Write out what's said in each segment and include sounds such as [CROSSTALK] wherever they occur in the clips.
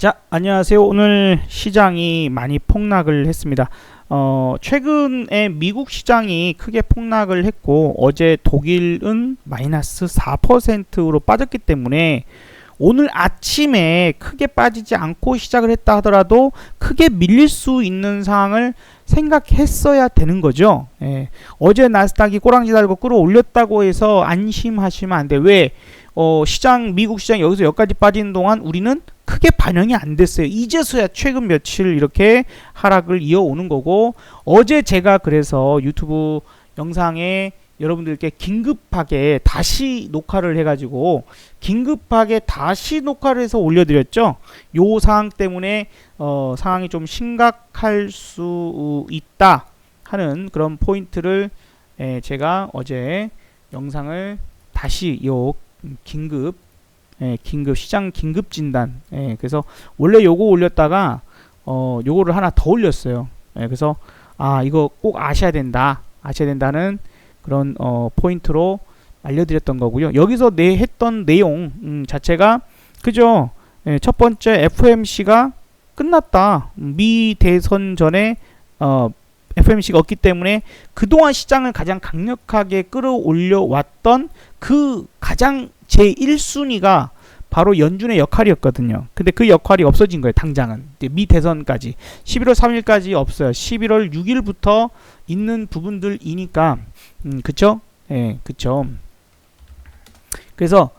자, 안녕하세요. 오늘 시장이 많이 폭락을 했습니다. 어, 최근에 미국 시장이 크게 폭락을 했고 어제 독일은 마이너스 4%로 빠졌기 때문에 오늘 아침에 크게 빠지지 않고 시작을 했다 하더라도 크게 밀릴 수 있는 상황을 생각했어야 되는 거죠. 예. 어제 나스닥이 꼬랑지 달고 끌어올렸다고 해서 안심하시면 안 돼. 왜? 어, 시장 미국 시장 여기서 여기까지 빠지는 동안 우리는 크게 반영이 안 됐어요. 이제서야 최근 며칠 이렇게 하락을 이어오는 거고 어제 제가 그래서 유튜브 영상에 여러분들께 긴급하게 다시 녹화를 해가지고 긴급하게 다시 녹화를 해서 올려드렸죠. 요 상황 때문에 어, 상황이 좀 심각할 수 있다 하는 그런 포인트를 예, 제가 어제 영상을 다시 요 긴급 예, 긴급 시장 긴급 진단. 예, 그래서 원래 요거 올렸다가 어 요거를 하나 더 올렸어요. 예, 그래서 아 이거 꼭 아셔야 된다. 아셔야 된다는 그런 어 포인트로 알려드렸던 거고요. 여기서 내 했던 내용 음, 자체가 그죠? 예, 첫 번째 FMC가 끝났다. 미 대선 전에 어 FMC가 없기 때문에 그동안 시장을 가장 강력하게 끌어올려 왔던 그 가장 제 1순위가 바로 연준의 역할이었거든요. 근데 그 역할이 없어진 거예요. 당장은 미 대선까지 11월 3일까지 없어요. 11월 6일부터 있는 부분들이니까 음, 그쵸? 예, 그쵸. 그래서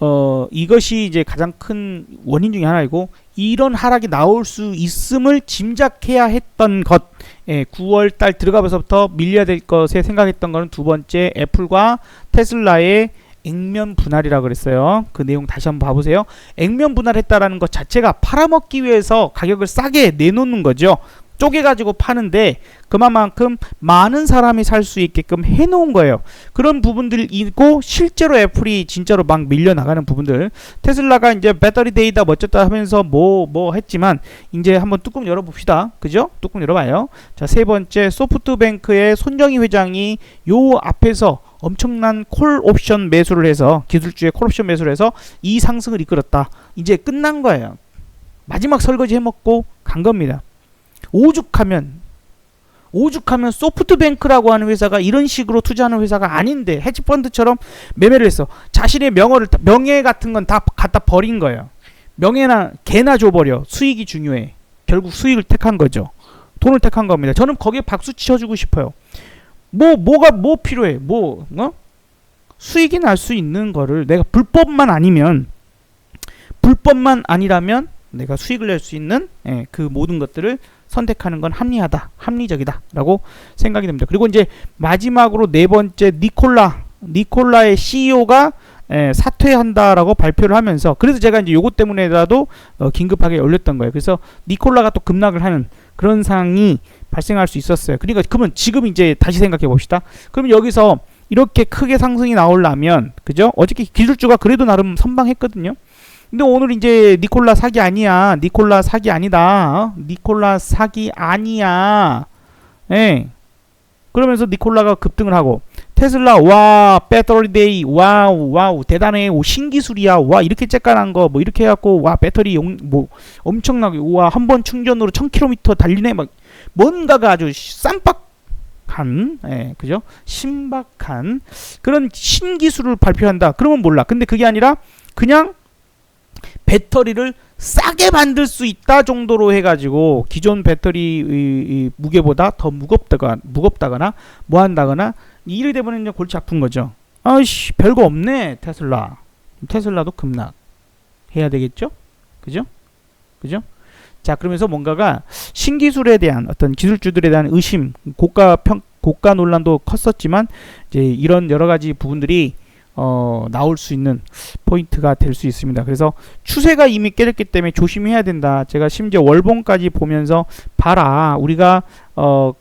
어 이것이 이제 가장 큰 원인 중에 하나이고 이런 하락이 나올 수 있음을 짐작해야 했던 것. 예, 9월 달 들어가면서부터 밀려야 될 것에 생각했던 거는 두 번째 애플과 테슬라의 액면 분할이라 그랬어요. 그 내용 다시 한번 봐보세요. 액면 분할했다라는 것 자체가 팔아먹기 위해서 가격을 싸게 내놓는 거죠. 쪼개가지고 파는데 그만큼 많은 사람이 살 수 있게끔 해놓은 거예요. 그런 부분들이 있고 실제로 애플이 진짜로 막 밀려나가는 부분들 테슬라가 이제 배터리 데이다 멋졌다 하면서 뭐뭐 뭐 했지만 이제 한번 뚜껑 열어봅시다. 그죠? 뚜껑 열어봐요. 자 세 번째 소프트뱅크의 손정희 회장이 요 앞에서 엄청난 콜 옵션 매수를 해서 기술주의 콜 옵션 매수를 해서 이 상승을 이끌었다. 이제 끝난 거예요. 마지막 설거지 해먹고 간 겁니다. 오죽하면 오죽하면 소프트뱅크라고 하는 회사가 이런 식으로 투자하는 회사가 아닌데 헤지펀드처럼 매매를 했어. 자신의 명예를 명예 같은 건 다 갖다 버린 거예요. 명예나 개나 줘버려. 수익이 중요해. 결국 수익을 택한 거죠. 돈을 택한 겁니다. 저는 거기에 박수 치셔주고 싶어요. 뭐 뭐가 뭐 필요해? 뭐 어? 수익이 날 수 있는 거를 내가 불법만 아니면 불법만 아니라면 내가 수익을 낼 수 있는 예, 그 모든 것들을 선택하는 건 합리하다, 합리적이다라고 생각이 됩니다. 그리고 이제 마지막으로 네 번째 니콜라, 니콜라의 CEO가 예, 사퇴한다라고 발표를 하면서 그래서 제가 이제 요것 때문에라도 어, 긴급하게 올렸던 거예요. 그래서 니콜라가 또 급락을 하는 그런 상황이 발생할 수 있었어요. 그러니까 그러면 지금 이제 다시 생각해 봅시다. 그럼 여기서 이렇게 크게 상승이 나오려면 그죠? 어저께 기술주가 그래도 나름 선방했거든요. 근데 오늘 이제 니콜라 사기 아니야. 니콜라 사기 아니다. 어? 니콜라 사기 아니야. 예. 그러면서 니콜라가 급등을 하고 테슬라 와 배터리 데이 와우 와우 대단해 오 신기술이야 와 이렇게 째깔한 거 뭐 이렇게 해갖고 와 배터리 용, 뭐 엄청나게 와 한 번 충전으로 1000km 달리네 막 뭔가가 아주 쌈박한 예, 그죠? 신박한 그런 신기술을 발표한다. 그러면 몰라. 근데 그게 아니라 그냥 배터리를 싸게 만들 수 있다 정도로 해가지고 기존 배터리 무게보다 더 무겁다가 무겁다거나 뭐 한다거나 이래 되면 이제 골치 아픈 거죠. 아이씨 별거 없네 테슬라. 테슬라도 급락 해야 되겠죠? 그죠? 그죠? 자 그러면서 뭔가가 신기술에 대한 어떤 기술주들에 대한 의심, 고가 평 고가 논란도 컸었지만 이제 이런 여러 가지 부분들이 어, 나올 수 있는 포인트가 될 수 있습니다. 그래서 추세가 이미 깨졌기 때문에 조심해야 된다. 제가 심지어 월봉까지 보면서 봐라. 우리가 어,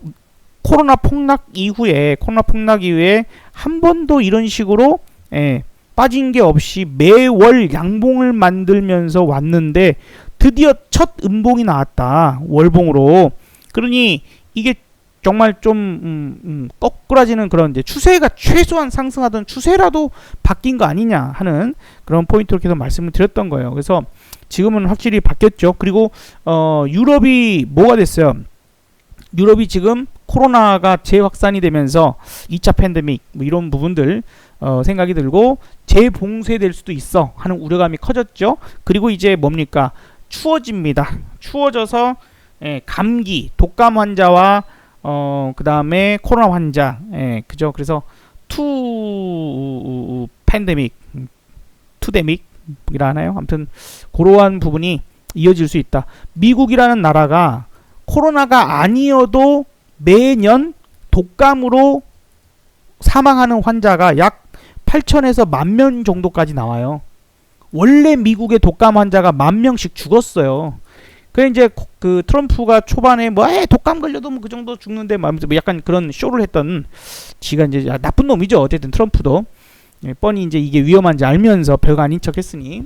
코로나 폭락 이후에 코로나 폭락 이후에 한 번도 이런 식으로 예, 빠진 게 없이 매월 양봉을 만들면서 왔는데 드디어 첫 음봉이 나왔다. 월봉으로. 그러니 이게 정말 좀 음, 음, 거꾸라지는 그런 이제 추세가 최소한 상승하던 추세라도 바뀐 거 아니냐 하는 그런 포인트로 계속 말씀을 드렸던 거예요. 그래서 지금은 확실히 바뀌었죠. 그리고 어, 유럽이 뭐가 됐어요? 유럽이 지금 코로나가 재확산이 되면서 2차 팬데믹 뭐 이런 부분들 어, 생각이 들고 재봉쇄될 수도 있어 하는 우려감이 커졌죠. 그리고 이제 뭡니까? 추워집니다. 추워져서 예, 감기, 독감 환자와 어, 그 다음에 코로나 환자. 예, 그죠? 그래서 투 팬데믹, 투데믹이라 하나요? 아무튼 그러한 부분이 이어질 수 있다. 미국이라는 나라가 코로나가 아니어도 매년 독감으로 사망하는 환자가 약 8천에서 만 명 정도까지 나와요. 원래 미국의 독감 환자가 만 명씩 죽었어요. 그 이제 코- 그 트럼프가 초반에 뭐 에, 독감 걸려도 뭐 그 정도 죽는데. 뭐 약간 그런 쇼를 했던 지가 이제 아, 나쁜 놈이죠. 어쨌든 트럼프도. 예, 뻔히 이제 이게 위험한지 알면서 별거 아닌 척했으니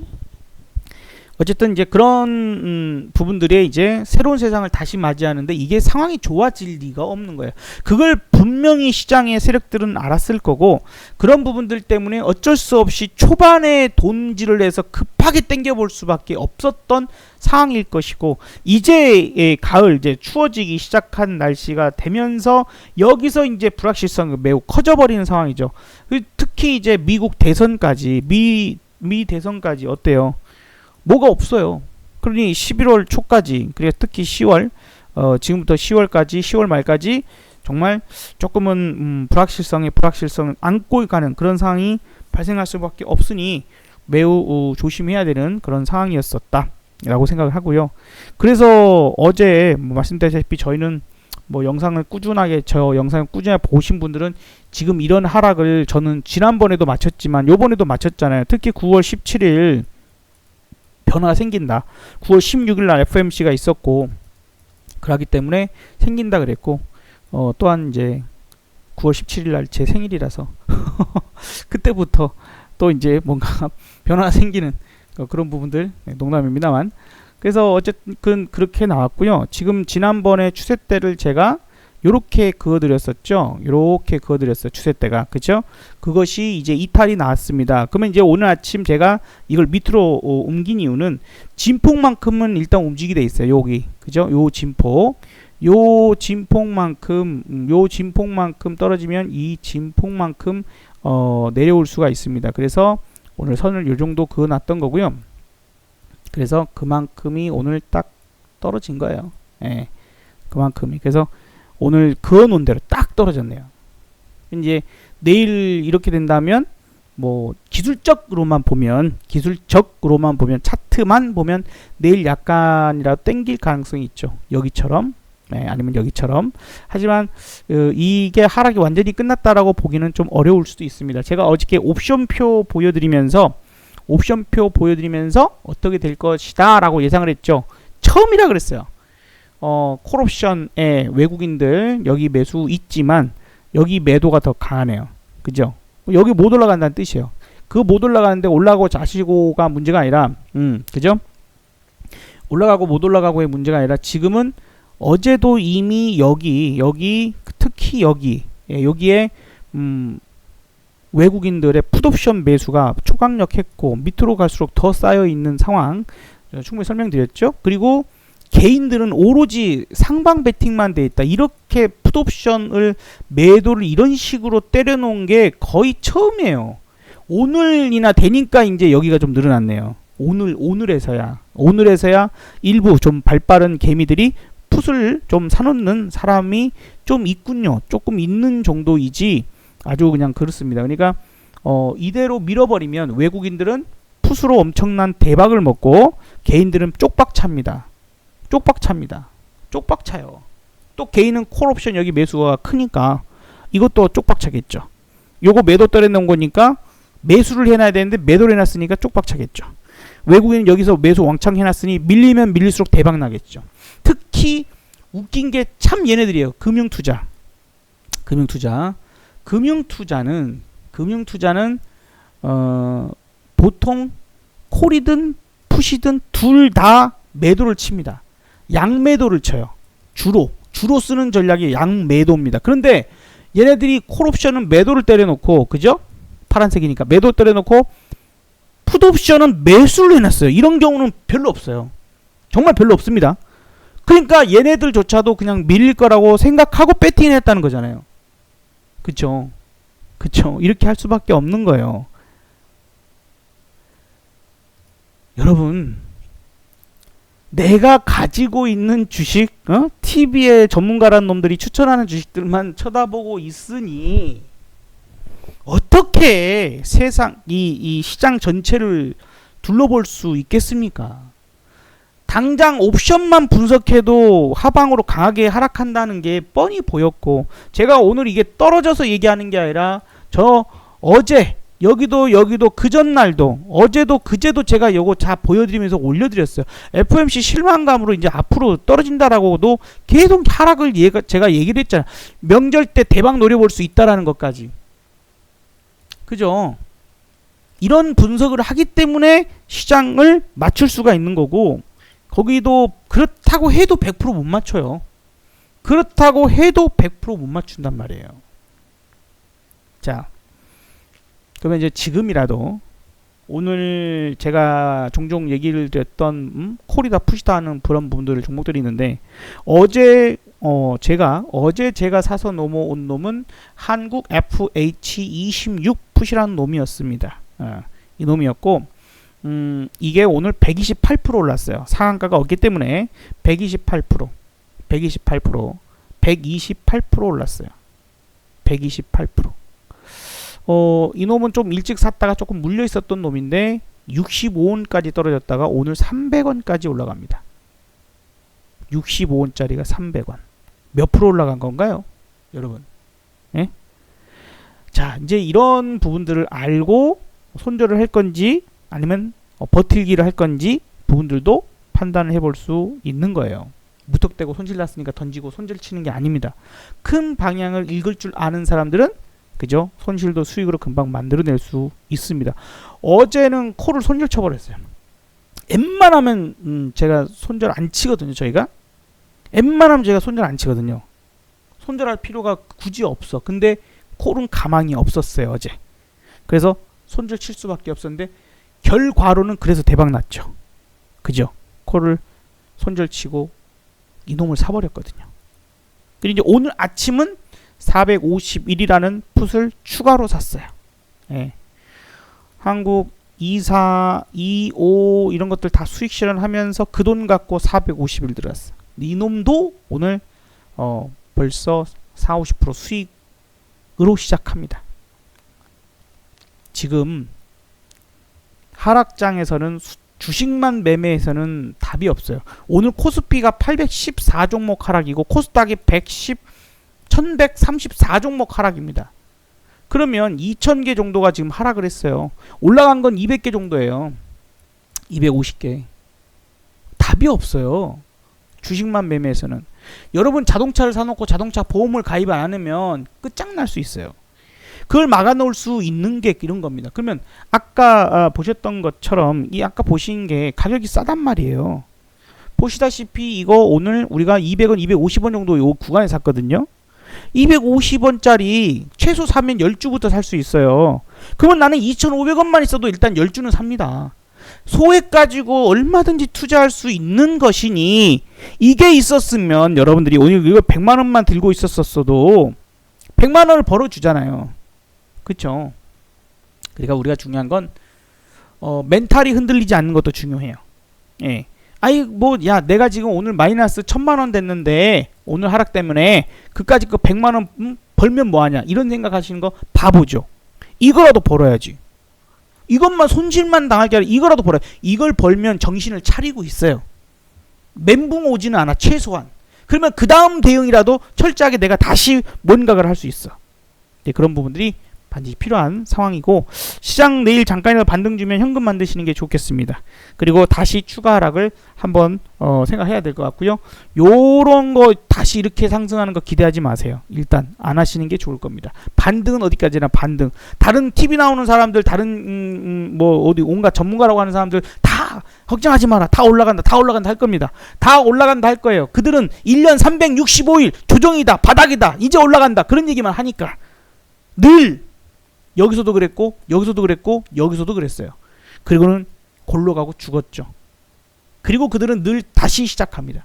어쨌든 이제 그런 음, 부분들에 이제 새로운 세상을 다시 맞이하는데 이게 상황이 좋아질 리가 없는 거예요. 그걸 분명히 시장의 세력들은 알았을 거고 그런 부분들 때문에 어쩔 수 없이 초반에 돈질을 해서 급하게 땡겨볼 수밖에 없었던 상황일 것이고 이제 예, 가을 이제 추워지기 시작한 날씨가 되면서 여기서 이제 불확실성이 매우 커져버리는 상황이죠. 그 특히 이제 미국 대선까지 미 미 대선까지 어때요? 뭐가 없어요. 그러니 11월 초까지 그리고 특히 10월 어, 지금부터 10월까지 10월 말까지 정말 조금은 음, 불확실성에 불확실성을 안고 가는 그런 상황이 발생할 수밖에 없으니 매우 어, 조심해야 되는 그런 상황이었었다 라고 생각을 하고요. 그래서 어제 뭐 말씀드렸다시피 저희는 뭐 영상을 꾸준하게 저 영상을 꾸준히 보신 분들은 지금 이런 하락을 저는 지난번에도 마쳤지만 요번에도 마쳤잖아요. 특히 9월 17일 변화가 생긴다. 9월 16일 날 FMC가 있었고 그러기 때문에 생긴다 그랬고 어, 또한 이제 9월 17일 날 제 생일이라서 [LAUGHS] 그때부터 또 이제 뭔가 [LAUGHS] 변화가 생기는 어, 그런 부분들 네, 농담입니다만 그래서 어쨌든 그렇게 나왔고요. 지금 지난번에 추세대를 제가 요렇게 그어드렸었죠. 요렇게 그어드렸어요. 추세대가. 그죠? 그것이 이제 이탈이 나왔습니다. 그러면 이제 오늘 아침 제가 이걸 밑으로 어, 옮긴 이유는 진폭만큼은 일단 움직이게 돼 있어요. 여기. 그죠? 요 진폭. 요 진폭만큼 음, 요 진폭만큼 떨어지면 이 진폭만큼 어, 내려올 수가 있습니다. 그래서 오늘 선을 요 정도 그어 놨던 거고요. 그래서 그만큼이 오늘 딱 떨어진 거예요. 예. 그만큼이. 그래서 오늘 그어놓은 대로 딱 떨어졌네요. 이제 내일 이렇게 된다면 뭐 기술적으로만 보면 기술적으로만 보면 차트만 보면 내일 약간이라도 땡길 가능성이 있죠. 여기처럼 네, 아니면 여기처럼 하지만 어, 이게 하락이 완전히 끝났다라고 보기는 좀 어려울 수도 있습니다. 제가 어저께 옵션표 보여드리면서 옵션표 보여드리면서 어떻게 될 것이다 라고 예상을 했죠. 처음이라 그랬어요. 어, 콜옵션에 외국인들 여기 매수 있지만 여기 매도가 더 강하네요. 그죠? 여기 못 올라간다는 뜻이에요. 그 못 올라가는데 올라가고 자시고가 문제가 아니라, 음, 그죠? 올라가고 못 올라가고의 문제가 아니라 지금은 어제도 이미 여기, 여기, 특히 여기, 예, 여기에, 음, 외국인들의 풋옵션 매수가 초강력했고 밑으로 갈수록 더 쌓여 있는 상황 어, 충분히 설명드렸죠. 그리고 개인들은 오로지 상방 베팅만 돼 있다. 이렇게 풋옵션을 매도를 이런 식으로 때려놓은 게 거의 처음이에요. 오늘이나 되니까 이제 여기가 좀 늘어났네요. 오늘 오늘에서야 오늘에서야 일부 좀 발빠른 개미들이 풋을 좀 사놓는 사람이 좀 있군요. 조금 있는 정도이지 아주 그냥 그렇습니다. 그러니까 어, 이대로 밀어버리면 외국인들은 풋으로 엄청난 대박을 먹고 개인들은 쪽박 찹니다. 쪽박찹니다. 쪽박차요. 또 개인은 콜옵션 여기 매수가 크니까 이것도 쪽박차겠죠. 요거 매도 떨어놓은 거니까 매수를 해놔야 되는데 매도를 해놨으니까 쪽박차겠죠. 외국인은 여기서 매수 왕창 해놨으니 밀리면 밀릴수록 대박 나겠죠. 특히 웃긴 게 참 얘네들이에요. 금융투자. 금융투자. 금융투자는 금융투자는 어, 보통 콜이든 푸시든 둘 다 매도를 칩니다. 양매도를 쳐요. 주로 주로 쓰는 전략이 양매도입니다. 그런데 얘네들이 콜옵션은 매도를 때려놓고 그죠? 파란색이니까 매도 때려놓고 풋옵션은 매수를 해놨어요. 이런 경우는 별로 없어요. 정말 별로 없습니다. 그러니까 얘네들조차도 그냥 밀릴 거라고 생각하고 배팅을 했다는 거잖아요. 그쵸? 그쵸? 이렇게 할 수밖에 없는 거예요. 여러분, 내가 가지고 있는 주식, 어? TV에 전문가라는 놈들이 추천하는 주식들만 쳐다보고 있으니 어떻게 세상 이, 이 시장 전체를 둘러볼 수 있겠습니까? 당장 옵션만 분석해도 하방으로 강하게 하락한다는 게 뻔히 보였고 제가 오늘 이게 떨어져서 얘기하는 게 아니라 저 어제 여기도 여기도 그 전날도 어제도 그제도 제가 요거 다 보여드리면서 올려드렸어요. FMC 실망감으로 이제 앞으로 떨어진다라고도 계속 하락을 얘가 제가 얘기를 했잖아요. 명절 때 대박 노려볼 수 있다라는 것까지. 그죠? 이런 분석을 하기 때문에 시장을 맞출 수가 있는 거고 거기도 그렇다고 해도 100%못 맞춰요. 그렇다고 해도 100%못 맞춘단 말이에요. 자, 그러면 이제 지금이라도 오늘 제가 종종 얘기를 드렸던 음? 콜이다 푸시다 하는 그런 부분들을 종목들이 있는데 어제 어 제가 어제 제가 사서 넘어온 놈은 한국 FH26 푸시라는 놈이었습니다. 어, 이 놈이었고 음 이게 오늘 128% 올랐어요. 상한가가 없기 때문에 128% 128% 128% 올랐어요. 128% 어, 이놈은 좀 일찍 샀다가 조금 물려 있었던 놈인데 65원까지 떨어졌다가 오늘 300원까지 올라갑니다. 65원짜리가 300원. 몇 프로 올라간 건가요? 여러분. 예? 자, 이제 이런 부분들을 알고 손절을 할 건지 아니면 어, 버틸기를 할 건지 부분들도 판단을 해볼 수 있는 거예요. 무턱대고 손실 났으니까 던지고 손절 치는 게 아닙니다. 큰 방향을 읽을 줄 아는 사람들은 그죠? 손실도 수익으로 금방 만들어낼 수 있습니다. 어제는 코를 손절 쳐버렸어요. 웬만하면 음, 제가 손절 안 치거든요. 저희가 웬만하면 제가 손절 안 치거든요. 손절할 필요가 굳이 없어. 근데 콜은 가망이 없었어요 어제. 그래서 손절 칠 수밖에 없었는데 결과로는 그래서 대박 났죠. 그죠? 콜을 손절 치고 이놈을 사버렸거든요. 그리고 이제 오늘 아침은 451이라는 풋을 추가로 샀어요. 예. 한국 24, 25 이런 것들 다 수익 실현하면서 그 돈 갖고 451 들어갔어. 이놈도 오늘 어 벌써 4, 50% 수익으로 시작합니다. 지금 하락장에서는 수, 주식만 매매해서는 답이 없어요. 오늘 코스피가 814 종목 하락이고 코스닥이 110 1134 종목 하락입니다. 그러면 2000개 정도가 지금 하락을 했어요. 올라간 건 200개 정도예요. 250개. 답이 없어요. 주식만 매매해서는. 여러분 자동차를 사놓고 자동차 보험을 가입 안 하면 끝장날 수 있어요. 그걸 막아놓을 수 있는 게 이런 겁니다. 그러면 아까 아, 보셨던 것처럼 이 아까 보신 게 가격이 싸단 말이에요. 보시다시피 이거 오늘 우리가 200원, 250원 정도 요 구간에 샀거든요. 250원짜리 최소 사면 10주부터 살 수 있어요. 그러면 나는 2,500원만 있어도 일단 10주는 삽니다. 소액 가지고 얼마든지 투자할 수 있는 것이니 이게 있었으면 여러분들이 오늘 이거 100만 원만 들고 있었어도 100만 원을 벌어 주잖아요. 그렇죠? 그러니까 우리가 중요한 건 어, 멘탈이 흔들리지 않는 것도 중요해요. 예. 아이 뭐 야 내가 지금 오늘 마이너스 천만 원 됐는데 오늘 하락 때문에 그까지 그 백만 원 음, 벌면 뭐 하냐 이런 생각하시는 거 바보죠. 이거라도 벌어야지. 이것만 손실만 당할 게 아니라 이거라도 벌어. 이걸 벌면 정신을 차리고 있어요. 멘붕 오지는 않아 최소한. 그러면 그 다음 대응이라도 철저하게 내가 다시 뭔가를 할 수 있어. 네, 그런 부분들이 반드시 필요한 상황이고 시장 내일 잠깐이라도 반등 주면 현금 만드시는 게 좋겠습니다. 그리고 다시 추가 하락을 한번 어, 생각해야 될 것 같고요. 요런 거 다시 이렇게 상승하는 거 기대하지 마세요. 일단 안 하시는 게 좋을 겁니다. 반등은 어디까지나 반등. 다른 TV 나오는 사람들, 다른 음, 음, 뭐 어디 온갖 전문가라고 하는 사람들 다 걱정하지 마라. 다 올라간다. 다 올라간다 할 겁니다. 다 올라간다 할 거예요. 그들은 1년 365일 조정이다. 바닥이다. 이제 올라간다. 그런 얘기만 하니까 늘 여기서도 그랬고 여기서도 그랬고 여기서도 그랬어요. 그리고는 골로 가고 죽었죠. 그리고 그들은 늘 다시 시작합니다.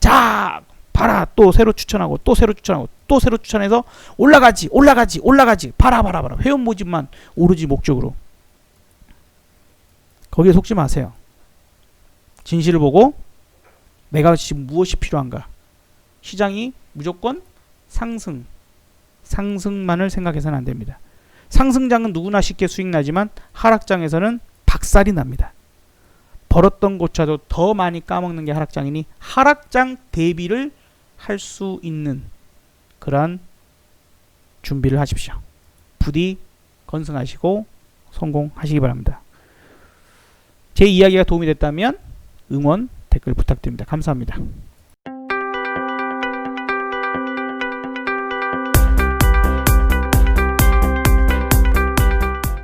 자, 봐라. 또 새로 추천하고 또 새로 추천하고 또 새로 추천해서 올라가지, 올라가지, 올라가지. 봐라, 봐라, 봐라. 회원 모집만 오로지 목적으로. 거기에 속지 마세요. 진실을 보고 내가 지금 무엇이 필요한가? 시장이 무조건 상승, 상승만을 생각해서는 안 됩니다. 상승장은 누구나 쉽게 수익 나지만 하락장에서는 박살이 납니다. 벌었던 곳차도 더 많이 까먹는 게 하락장이니 하락장 대비를 할 수 있는 그러한 준비를 하십시오. 부디 건승하시고 성공하시기 바랍니다. 제 이야기가 도움이 됐다면 응원 댓글 부탁드립니다. 감사합니다.